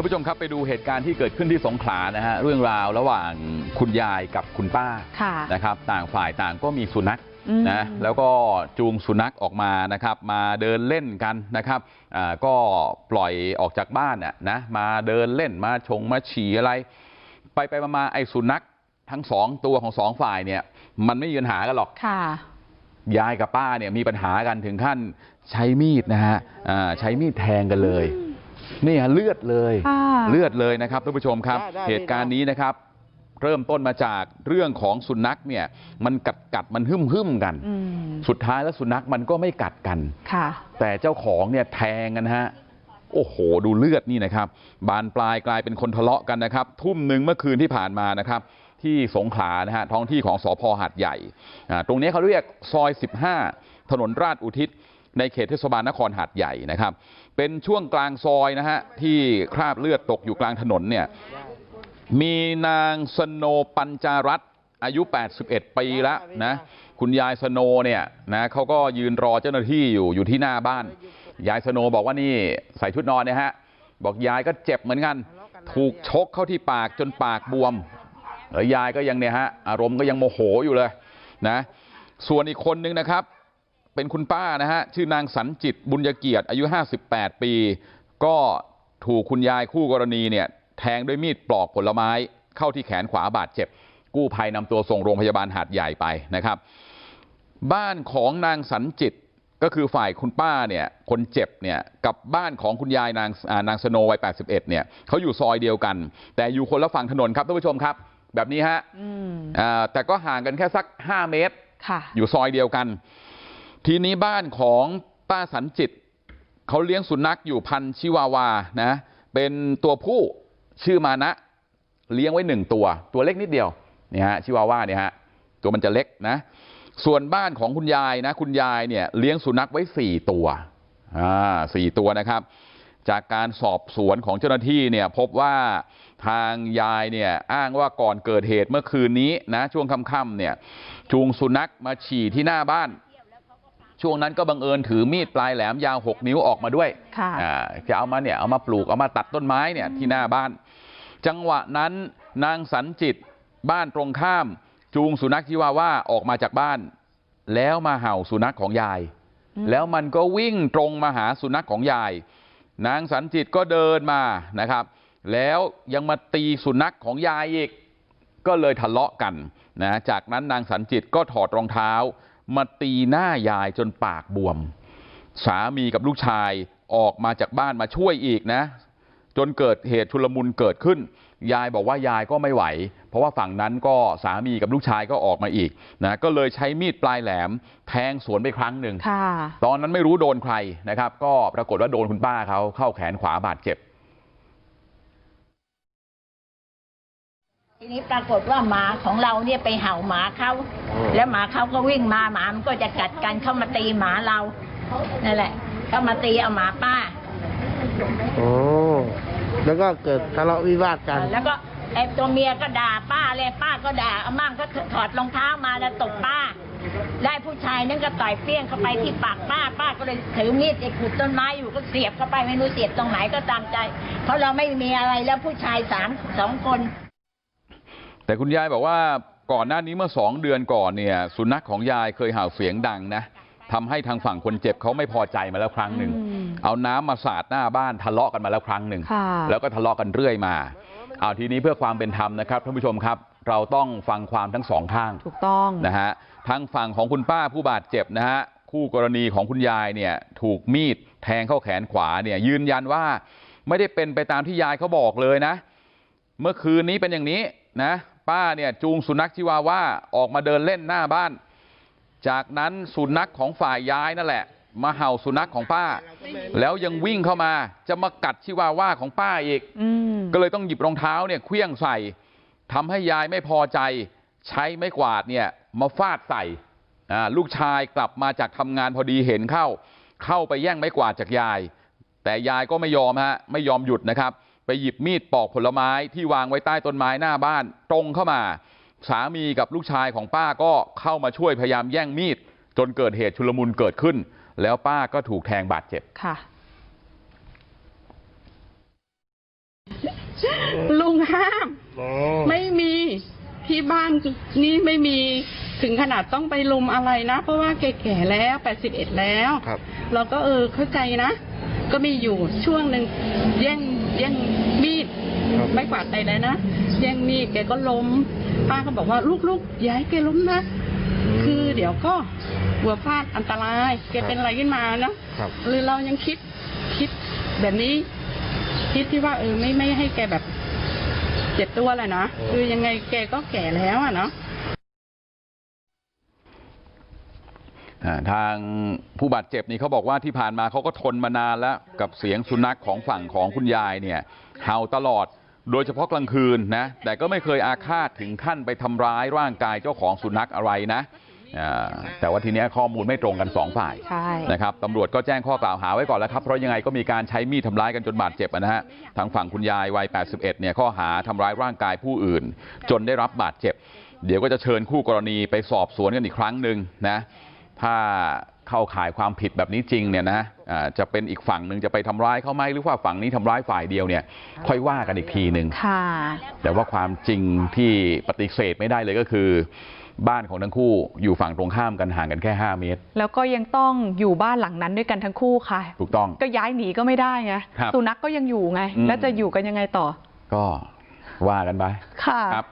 ท่านผู้ชมครับไปดูเหตุการณ์ที่เกิดขึ้นที่สงขลานะฮะเรื่องราวระหว่างคุณยายกับคุณป้าค่ะนะครับต่างฝ่ายต่างก็มีสุนัขอืมนะแล้วก็จูงสุนัขออกมานะครับมาเดินเล่นกันนะครับอ่าก็ปล่อยออกจากบ้านน่ะนะมาเดินเล่นมาชงมาฉี่อะไรไปไปมามาไอ้สุนัขทั้งสองตัวของสองฝ่ายเนี่ยมันไม่มีปัญหากันหรอกค่ะยายกับป้าเนี่ยมีปัญหากันถึงขั้นใช้มีดนะฮะอ่าใช้มีดแทงกันเลย นี่ฮะเลือดเลยค่ะเลือดเลยนะครับท่านผู้ชมครับได้ได้เหตุการณ์นี้นะครับเริ่มต้นมาจากเรื่องของสุนัขเนี่ยมันกัดกัดมันหึ่มหึ่มกันอืมสุดท้ายแล้วสุนัขมันก็ไม่กัดกันค่ะแต่เจ้าของเนี่ยแทงกันฮะโอ้โหดูเลือดนี่นะครับบานปลายกลายเป็นคนทะเลาะกันนะครับทุ่มหนึ่งเมื่อคืนที่ผ่านมานะครับที่สงขลานะฮะท้องที่ของสพหาดใหญ่อ่าตรงนี้เขาเรียกซอย15ถนนราชอุทิศ ในเขตเทศบาลนครหาดใหญ่นะครับเป็นช่วงกลางซอยนะฮะที่คราบเลือดตกอยู่กลางถนนเนี่ยมีนางสโนปัญจารัตน์อายุ81ปีแล้วนะคุณยายสโนเนี่ยนะเขาก็ยืนรอเจ้าหน้าที่อยู่อยู่ที่หน้าบ้านยายสโนบอกว่านี่ใส่ชุดนอนเนี่ยฮะบอกยายก็เจ็บเหมือนกันถูกชกเข้าที่ปากจนปากบวมแล้วยายก็ยังเนี่ยฮะอารมณ์ก็ยังโมโหอยู่เลยนะส่วนอีกคนนึงนะครับ เป็นคุณป้านะฮะชื่อนางสันจิตบุญยเกียรติอายุ58ปีก็ถูกคุณยายคู่กรณีเนี่ยแทงด้วยมีดปลอกผลไม้เข้าที่แขนขวาบาดเจ็บกู้ภัยนำตัวส่งโรงพยาบาลหาดใหญ่ไปนะครับบ้านของนางสันจิตก็คือฝ่ายคุณป้าเนี่ยคนเจ็บเนี่ยกับบ้านของคุณยายนางอ่านางสโนวัย81เนี่ยเขาอยู่ซอยเดียวกันแต่อยู่คนละฝั่งถนนครับท่านผู้ชมครับแบบนี้ฮะอืมอ่าแต่ก็ห่างกันแค่สัก5เมตรค่ะอยู่ซอยเดียวกัน ทีนี้บ้านของป้าสันจิตเขาเลี้ยงสุนัขอยู่พันชิวาวานะเป็นตัวผู้ชื่อมานะเลี้ยงไว้หนึ่งตัวตัวเล็กนิดเดียวนี่ฮะชิวาว่าเนี่ยฮะตัวมันจะเล็กนะส่วนบ้านของคุณยายนะคุณยายเนี่ยเลี้ยงสุนัขไว้สี่ตัวอ่าสี่ตัวนะครับจากการสอบสวนของเจ้าหน้าที่เนี่ยพบว่าทางยายเนี่ยอ้างว่าก่อนเกิดเหตุเมื่อคืนนี้นะช่วงค่ำๆเนี่ยจูงสุนัขมาฉี่ที่หน้าบ้าน ช่วงนั้นก็บังเอิญถือมีดปลายแหลมยาวหกนิ้วออกมาด้วยค่ะอ่าจะเอามาเนี่ยเอามาปลูกเอามาตัดต้นไม้เนี่ยที่หน้าบ้านจังหวะนั้นนางสันจิตบ้านตรงข้ามจูงสุนัขที่ว่าว่าออกมาจากบ้านแล้วมาเห่าสุนัขของยายอืมแล้วมันก็วิ่งตรงมาหาสุนัขของยายนางสันจิตก็เดินมานะครับแล้วยังมาตีสุนัขของยายอีกก็เลยทะเลาะกันนะจากนั้นนางสันจิตก็ถอดรองเท้า มาตีหน้ายายจนปากบวมสามีกับลูกชายออกมาจากบ้านมาช่วยอีกนะจนเกิดเหตุชุลมุนเกิดขึ้นยายบอกว่ายายก็ไม่ไหวเพราะว่าฝั่งนั้นก็สามีกับลูกชายก็ออกมาอีกนะก็เลยใช้มีดปลายแหลมแทงสวนไปครั้งหนึ่งค่ะตอนนั้นไม่รู้โดนใครนะครับก็ปรากฏว่าโดนคุณป้าเขาเข้าแขนขวาบาดเจ็บ ทีนี้ปรากฏว่าหมาของเราเนี่ยไปเห่าหมาเขาแล้วหมาเขาก็วิ่งมาหมามันก็จะกัดกันเข้ามาตีหมาเรานั่นแหละเข้ามาตีเอาหมาป้าโอ้แล้วก็เกิดทะเลาะวิวาทกัน แล้วก็ไอ้ตัวเมียก็ด่าป้าเลยป้าก็ด่าเอามั่งก็ถอดรองเท้ามาแล้วตบป้า ได้ผู้ชายนั่นก็ต่อยเปี้ยงเข้าไปที่ปากป้า ป้าก็เลยถือมีดไอ้ขุดต้นไม้อยู่ก็เสียบเข้าไปไม่รู้เสียบตรงไหนก็ตามใจ เพราะเราไม่มีอะไรแล้วผู้ชายสามสองคน แต่คุณยายบอกว่าก่อนหน้านี้เมื่อสองเดือนก่อนเนี่ยสุนัขของยายเคยเห่าเสียงดังนะทำให้ทางฝั่งคนเจ็บเขาไม่พอใจมาแล้วครั้งหนึ่งอืมเอาน้ำมาสาดหน้าบ้านทะเลาะกันมาแล้วครั้งหนึ่งค่ะแล้วก็ทะเลาะกันเรื่อยมาเอาทีนี้เพื่อความเป็นธรรมนะครับท่านผู้ชมครับเราต้องฟังความทั้งสองข้างถูกต้องนะฮะทางฝั่งของคุณป้าผู้บาดเจ็บนะฮะคู่กรณีของคุณยายเนี่ยถูกมีดแทงเข้าแขนขวาเนี่ยยืนยันว่าไม่ได้เป็นไปตามที่ยายเขาบอกเลยนะเมื่อคืนนี้เป็นอย่างนี้นะ ป้าเนี่ยจูงสุนัขชิวาว่าออกมาเดินเล่นหน้าบ้านจากนั้นสุนัขของฝ่ายยายนั่นแหละมาเห่าสุนัขของป้าแล้วยังวิ่งเข้ามาจะมากัดชิวาว่าของป้าอีกอืมก็เลยต้องหยิบรองเท้าเนี่ยเคลี้ยงใส่ทำให้ยายไม่พอใจใช้ไม้กวาดเนี่ยมาฟาดใส่อ่าลูกชายกลับมาจากทำงานพอดีเห็นเข้าเข้าไปแย่งไม้กวาดจากยายแต่ยายก็ไม่ยอมฮะไม่ยอมหยุดนะครับไป หยิบมีดปอกผลไม้ที่วางไว้ใต้ต้นไม้หน้าบ้านตรงเข้ามาสามีกับลูกชายของป้าก็เข้ามาช่วยพยายามแย่งมีดจนเกิดเหตุชุลมุนเกิดขึ้นแล้วป้าก็ถูกแทงบาดเจ็บค่ะลุงห้ามอ๋อไม่มีที่บ้านนี่ไม่มีถึงขนาดต้องไปลุมอะไรนะเพราะว่าแก่ๆแล้วแปดสิบเอ็ดแล้วครับเราก็เออเข้าใจนะ ก็มีอยู่ช่วงหนึ่งแย่งแย่งมีดครับไม่กวาดไปเลยนะแย่งมีดแกก็ล้มป้าก็บอกว่าลูกๆอย่าให้แกล้มนะคือเดี๋ยวก็หัวฟาดอันตรายแกเป็นอะไรขึ้นมานะครับหรือเรายังคิดคิดแบบนี้ คิดที่ว่าเออไม่ไม่ให้แกแบบเจ็บตัวเลยนะคือยังไงแกก็แก่แล้วอะเนาะ อ่า ทางผู้บาดเจ็บนี่เขาบอกว่าที่ผ่านมาเขาก็ทนมานานแล้วกับเสียงสุนัขของฝั่งของคุณยายเนี่ยเห่าตลอดโดยเฉพาะกลางคืนนะแต่ก็ไม่เคยอาฆาตถึงขั้นไปทำร้ายร่างกายเจ้าของสุนัขอะไรนะอ่าแต่ว่าทีเนี้ยข้อมูลไม่ตรงกันสองฝ่ายใช่นะครับตำรวจก็แจ้งข้อกล่าวหาไว้ก่อนแล้วครับเพราะยังไงก็มีการใช้มีดทำร้ายกันจนบาดเจ็บนะฮะทางฝั่งคุณยายวัย81เนี่ยข้อหาทำร้ายร่างกายผู้อื่นจนได้รับบาดเจ็บเดี๋ยวก็จะเชิญคู่กรณีไปสอบสวนกันอีกครั้งหนึ่งนะ ถ้าเข้าข่ายความผิดแบบนี้จริงเนี่ยนะอ่าจะเป็นอีกฝั่งหนึ่งจะไปทำร้ายเขาไหมหรือว่าฝั่งนี้ทำร้ายฝ่ายเดียวเนี่ยค่อยว่ากันอีกทีหนึ่งค่ะแต่ว่าความจริงที่ปฏิเสธไม่ได้เลยก็คือบ้านของทั้งคู่อยู่ฝั่งตรงข้ามกันห่างกันแค่5เมตรแล้วก็ยังต้องอยู่บ้านหลังนั้นด้วยกันทั้งคู่ค่ะถูกต้องก็ย้ายหนีก็ไม่ได้ไงครับสุนัขกก็ยังอยู่ไงอืมแล้วจะอยู่กันยังไงต่อก็ว่ากันไปค่ะครับ